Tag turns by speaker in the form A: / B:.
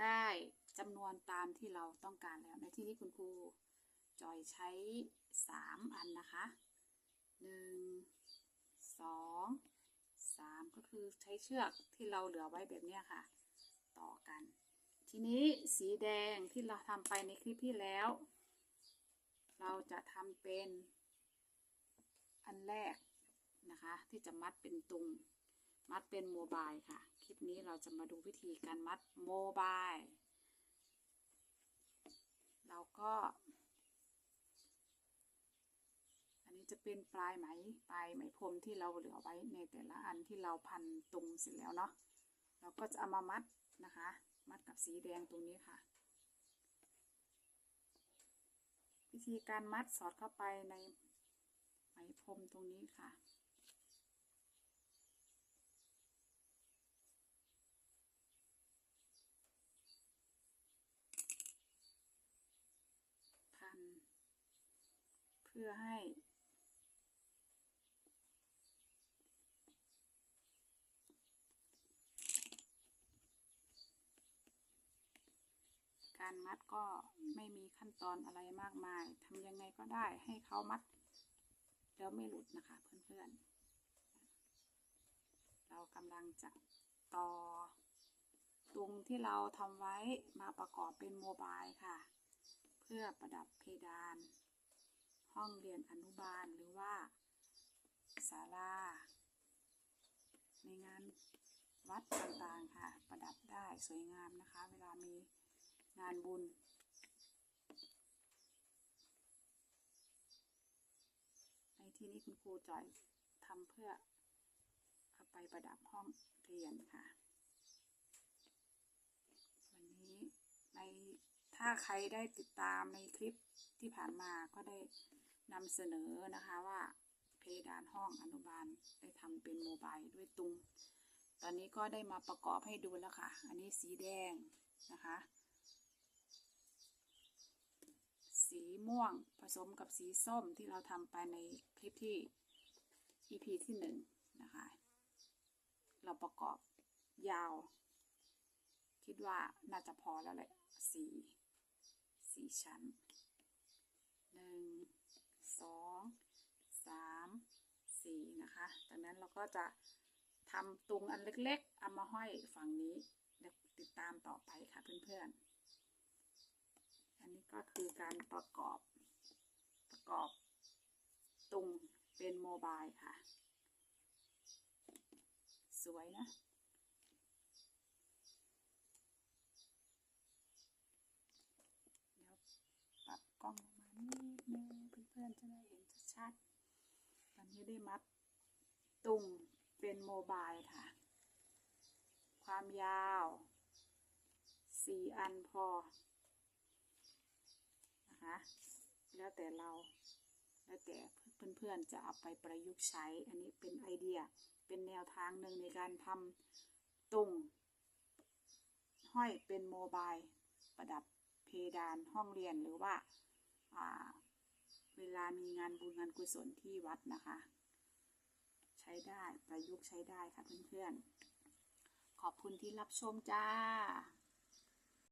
A: ได้จำนวนตามที่เราต้องการแล้ว ในที่นี้คุณครูจอยใช้ 3 อันนะคะ 1 2 3 ก็คือใช้เชือกที่เราเหลือไว้แบบนี้ค่ะ ต่อกัน ทีนี้สีแดงที่เราทำไปในคลิปที่แล้ว เราจะทำเป็นอันแรกนะคะ ที่จะมัดเป็นตุง มัดเป็นโมบายค่ะ คลิปนี้เราจะมาดูวิธีการมัดโมบายเราก็ อันนี้จะเป็นปลายไหมปลายไหมพรมที่เราเหลือไว้ในแต่ละอันที่เราพันตุงเสร็จแล้วเนาะเราก็จะเอามามัดนะคะ มัดกับสีแดงตรงนี้ค่ะ วิธีการมัดสอดเข้าไปในไหมพรมตรงนี้ค่ะ พัน เพื่อให้ การมัดก็ไม่มีขั้นตอนอะไรมากมายทำยังไงก็ได้ให้เขามัด แล้วไม่หลุดนะคะเพื่อนๆ เรากำลังจะต่อตรงที่เราทำไว้มาประกอบเป็นโมบายค่ะ เพื่อประดับเพดาน ห้องเรียนอนุบาลหรือว่าศาลาในงานวัดต่างๆค่ะ ประดับได้สวยงามนะคะ เวลามีงานบุญ ในที่นี้คุณครูจอยทำเพื่อเอาไปประดับห้องเรียนค่ะ วันนี้ในถ้าใครได้ติดตามในคลิปที่ผ่านมาก็ได้ นำเสนอนะคะว่าเพดานห้องอนุบาลได้ทำเป็นโมบายด้วยตุง ตอนนี้ก็ได้มาประกอบให้ดูแล้วค่ะ อันนี้สีแดงนะคะ สีม่วงผสมกับสีส้มที่เราทำไปในคลิปที่ EP ที่หนึ่งนะคะ เราประกอบยาว คิดว่าน่าจะพอแล้วแหละสีสีชั้นหนึ่งสองสาม สีนะคะ จากนั้นเราก็จะทำตุงอันเล็กๆเอามาห้อยฝั่งนี้แล้วติดตามต่อไปค่ะเพื่อนๆ อันนี้ก็คือการประกอบประกอบตุงเป็นโมบายค่ะ สวยนะเดี๋ยวปรับกล้องลงมานิดนึงเพื่อนๆจะได้เห็นชัดๆ ตอนนี้ได้มัดตุงเป็นโมบายค่ะ ความยาวสี่อันพอนะคะแล้วแต่เราแล้วแต่เพื่อนๆจะเอาไปประยุกต์ใช้ อันนี้เป็นไอเดียเป็นแนวทางหนึ่งในการทำตุงห้อยเป็นโมบายประดับเพดานห้องเรียนหรือว่า เวลามีงานบุญงานกุศลที่วัดนะคะ ใช้ได้ประยุกต์ใช้ได้ค่ะเพื่อนๆ ขอบคุณที่รับชมจ้า